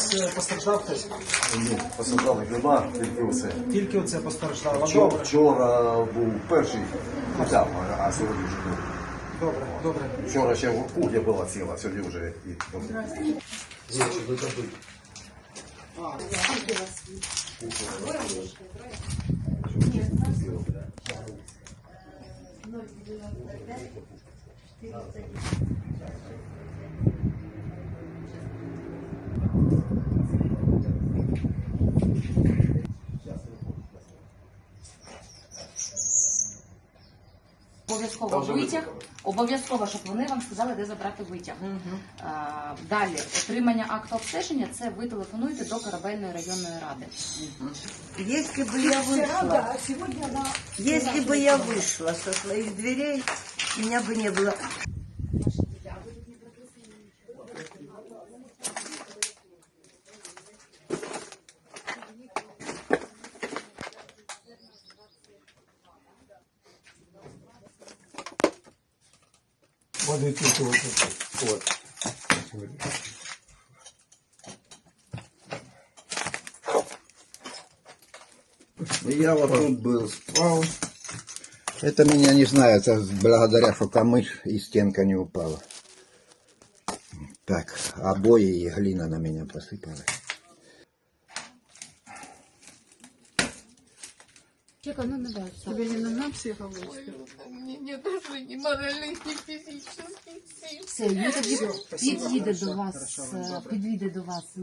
вас е, постраждав хтось? Ні, постраждалих нема, тільки оце. Тільки оце постраждало. Вчора, добре? вчора був перший хоча б, а сьогодні вже був. Добре, добре. Вчора ще кухня була ціла, сьогодні вже і добре. Обов'язково витяг, обов'язково, щоб вони вам сказали, де забрати витяг. А, далі, отримання акту обстеження це ви телефонуєте до корабельної районної ради. Если бы я вышла, если бы я вышла со своих дверей, меня бы не было. Вот и тут вот, вот. Я вот тут был, спал. Это меня не знаю, это благодаря, что камыш и стенка не упала. Так, обои и глина на меня посыпалась. Чекай, ну не дай. Тебе не нужна психологічка? Мне нет даже ни моральных, ни физических сил. Все, він тоді під'їде до вас, е, підійде до вас.